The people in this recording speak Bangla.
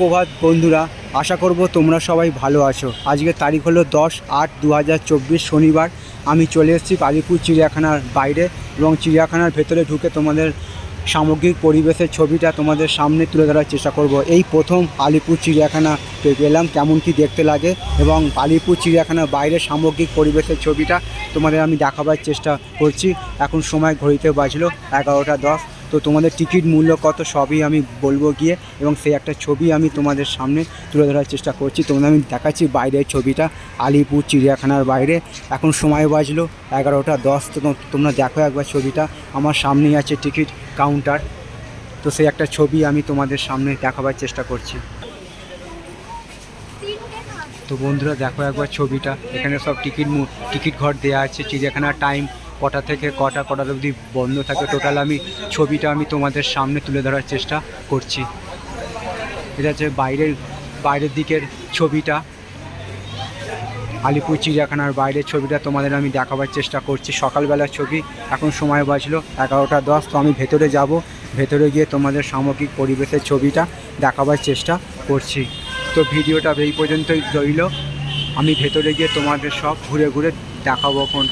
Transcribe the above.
প্রভাত বন্ধুরা, আশা করব তোমরা সবাই ভালো আছো। আজকে তারিখ হলো দশ আট দু শনিবার। আমি চলে এসেছি কালীপুর চিড়িয়াখানার বাইরে এবং চিড়িয়াখানার ভেতরে ঢুকে তোমাদের সামগ্রিক পরিবেশের ছবিটা তোমাদের সামনে তুলে ধরার চেষ্টা করব। এই প্রথম আলিপুর চিড়িয়াখানা পেলাম, কেমন কি দেখতে লাগে এবং আলিপুর চিড়িয়াখানার বাইরে সামগ্রিক পরিবেশের ছবিটা তোমাদের আমি দেখাবার চেষ্টা করছি। এখন সময় ঘড়িতে বাজলো এগারোটা দশ। তো তোমাদের টিকিট মূল্য কত সবই আমি বলব গিয়ে এবং সেই একটা ছবি আমি তোমাদের সামনে তুলে ধরার চেষ্টা করছি। তোমাদের আমি দেখাচ্ছি বাইরের ছবিটা, আলিপুর, চিড়িয়াখানার বাইরে। এখন সময় বাজলো এগারোটা দশ, তো তোম- তোমরা দেখো একবার ছবিটা। আমার সামনেই আছে টিকিট কাউন্টার। তো সেই একটা ছবি আমি তোমাদের সামনে দেখাবার চেষ্টা করছি। তো বন্ধুরা দেখো একবার ছবিটা। এখানে সব টিকিট টিকিট ঘর দেওয়া আছে। চিড়িয়াখানার টাইম কটা থেকে কটা কটা অবধি বন্ধ থাকে টোটাল আমি ছবিটা আমি তোমাদের সামনে তুলে ধরার চেষ্টা করছি। এটা হচ্ছে বাইরের বাইরের দিকের ছবিটা। আলিপুর চিড়িয়াখানার বাইরের ছবিটা তোমাদের আমি দেখাবার চেষ্টা করছি। সকালবেলার ছবি, এখন সময় বাজলো এগারোটা দশ, তো আমি ভেতরে যাব। ভেতরে গিয়ে তোমাদের সামগ্রিক পরিবেশের ছবিটা দেখাবার চেষ্টা করছি। তো ভিডিওটা এই পর্যন্তই রইল। আমি ভেতরে গিয়ে তোমাদের সব ঘুরে ঘুরে দেখাবো এখন।